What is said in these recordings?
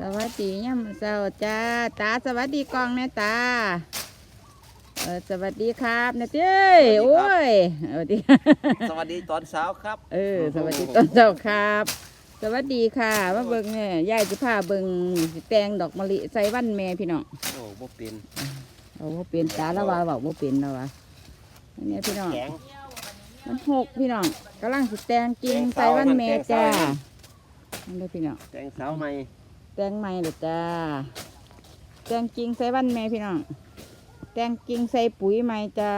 สวัสดีย่ำเช้าจ้าตาสวัสดีกล้องแม่ตาเออสวัสดีครับนะเจ้ยโอ้ยสวัสดีสวัสดีตอนเช้าครับ เออ สวัสดีตอนเช้าครับ สวัสดีค่ะมาเบิ่งเนี่ยยายจะพาเบิ่งสิแตงดอกมะลิใส่วันแม่พี่น้องโอ้บ่เป็นเอาว่าเป็นตาละว่าบอกว่าเป็นแล้ววะอันนี้พี่น้องแข็งมันหกพี่น้องกำลังสิแตงจริงใส่วันแม่จ้าอันนี้พี่น้องแตงสาวใหม่ แตงใหม่เลยจ้า แตงจริงใส่วันแม่พี่น้อง แตงจริงใส่ปุ๋ยใหม่จ้า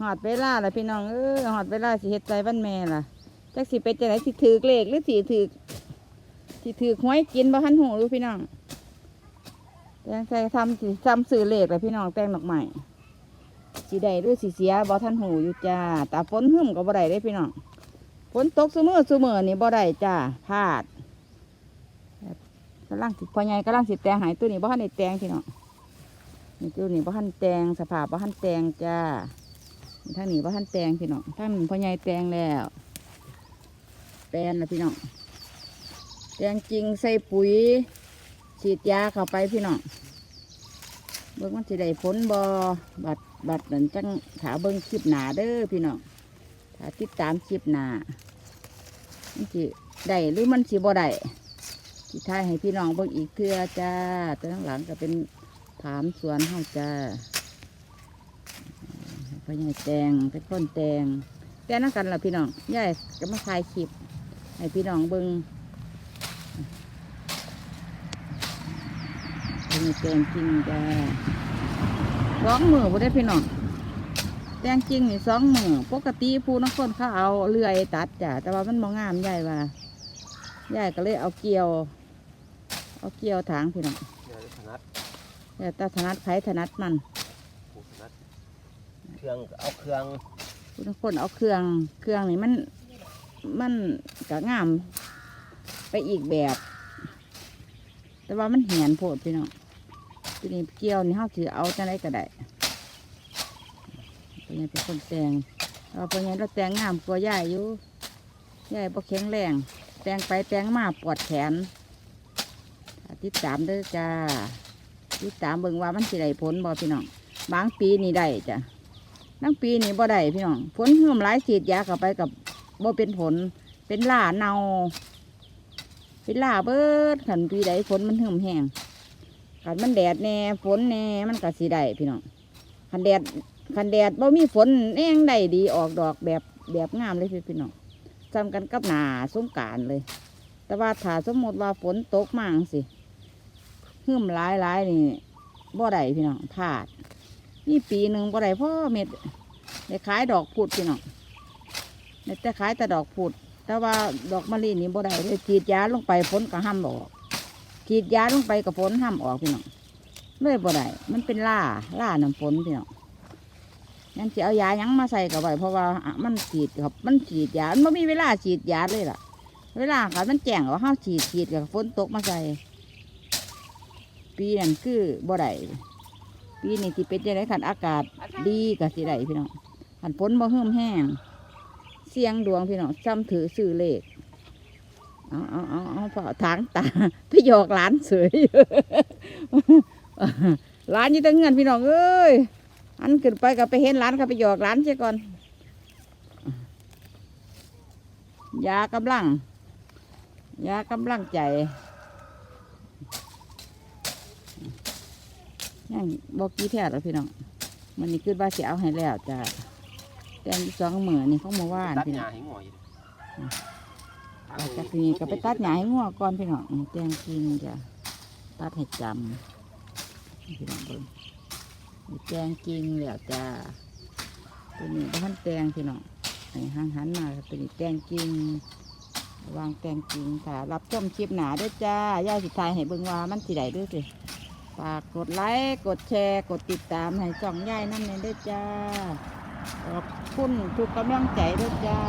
หอดเวลาละพี่น้องเออหอดเวลาสิเฮ็ดใส่วันแม่ล่ะจักสิเป็นจังไหนสิถือเลขหรือสิถือสิถือหวยกินบ่ทันหูรู้พี่น้องแตงใส่ทำสิทำสื่อเลขเลยพี่น้องแตงดอกใหม่สีใดหรือสีเสียบ่ทันหูอยู่จ้าแต่ฝนหึ่มก็บ่ได้เด้พี่น้องฝนตกซุมือซุมือนี่บ่ได้จ้าพลาด กำลังสิพอใหญ่กำลังสิแตงหายตัวนี้บ่ทันได้แตงพี่น้องนี่ตัวนี้บ่ทันแตงสภาพบ่ทันแตงจ้าทางนี้บ่ทันแตงพี่น้องทานพอใหญ่แตงแล้วแปลนแล้วพี่น้องแตงจริงใส่ปุ๋ยฉีดยาเข้าไปพี่น้องเบิ่งมันสิได้ผลบ่บัดบัดนั่นจังถาเบิ่งคลิปหนาเด้อพี่น้องถ้าติดตามคลิปหนามันสิได้หรือมันสิบ่ได้ ที่ท้ายให้พี่น้องเบิ่งอีกเทื่อจ้าแต่ข้างหลังก็เป็นถามสวนเฮาจ้าพ่อใหญ่แตงเป็นคนแตงแต่นั่งกันล่ะพี่น้องยายก็มาถ่ายคลิปให้พี่น้องเบิ่งพ่อใหญ่แตงจริงจ้าสองมือบ่ได้พี่น้องแตงจริงนี่สองมือปกติผู้นักคนเขาเอาเลื่อยตัดจ้ะแต่ว่ามันมองงามยายว่ายายก็เลยเอาเกี่ยว เอาเกี่ยวถางพี่น้องเดี๋ยวถนัดแต่ตาถนัดไผถนัดมันผู้ถนัดเครื่องเอาเครื่องทุกคนเอาเครื่องเครื่องนี่มันมันก็งามไปอีกแบบ แต่ว่ามันเหียนโพดพี่น้องทีนี้เกี่ยวนี่เขาถือเอาจังไรก็ได้เป็นยังเป็นคนแต่งเราเป็นยังเราแต่งงามกว่ายายอยู่ยายบ่แข็งแรง แต่งไปแต่งมาปวดแขน ติดตามเด้อจ้า ติดตามเบิ่งว่ามันสิได้ผลบ่พี่น้อง บางปีนี่ได้จ้ะนังปีนี่บ่ได้พี่น้อง ฝนเหื่มหลายฉีดยาเข้าไปกับบ่เป็นผล เป็นล่าเนาเป็นล่าเบิดขันปีใดฝนมันเหื่มแห้งขันมันแดดแน่ฝนแน่มันก็สิได้พี่น้องขันแดดขันแดดบ่มีฝนแน่งได้ดีออกดอกแบบแบบงามเลยพี่น้องจำกันกับหนาสงการเลย แต่ว่าถ้าสมมติว่าฝนตกมาจั่งสิ หึ่มหลายหลายนี่บ่ได้พี่น้องพลาดนี่ปีหนึ่งบ่ได้พ่อเม็ดได้ขายดอกพุดพี่น้องแต่ขายแต่ดอกพุดแต่ว่าดอกมะลินี่บ่ได้เลยฉีดยาลงไปฝนก็ห้ามออกฉีดยาลงไปกับฝนห้ามออกพี่น้องเลยบ่ได้มันเป็นล่าล่าน้ำฝนพี่น้องงั้นจะเอายายังมาใส่กับไว้เพราะว่ามันฉีดครับมันฉีดยามันไม่มีเวลาฉีดยาเลยล่ะ เวลาค่ะมันแจ้งว่าเฮาฉีดฉีดกับฝนตกมาใส่ ปีนั้นคือบ่ได้ปีนี้ที่เป็นจังไดคันอากาศดีก็สิได้พี่น้องคันฝนบ่เฮิ่มแห้ง เสียงดวงพี่น้องจำถือสื่อเลขเอาเอาเอาเอาพอทางตาไปหยอกหลานเสยหลานอยี่ตั้งเงินพี่น้องเอ้ยอันขึ้นไปก็ไปเห็นร้านก็ไปหยอกร้านเสียก่อนยากำลังยากำลังใจ ยังบอกกี้แท้หรอพี่น้องมันนี่ขึ้นว่าเสียเอาให้แล้วจ้ะแตงอีกสองหมื่นนี่เขามาว่านตัดพี่หน้ญ้าองให้หงอยออกจากนี้ก็ไปตัดหญ้าให้งัวก่อนพี่น้องแตงกินจ้ะตัดให้จำพี่น้องเบิ่งมีแตงจริงแล้วจ้าตัวนี้บ้านแตงพี่น้องให้หันหันมาตัวนี้แตงจริงวางแตงจริงค่ะ รับชมคลิปหนาด้วยจ้าย่าสิทายให้เบิ่งว่ามันสิได้ด้วยสิ ฝากกดไลค์กดแชร์ กดติดตามให้จ่องย่ายนั่นเลยด้วยจ้าขอบคุณทุกกำลังใจด้วยจ้า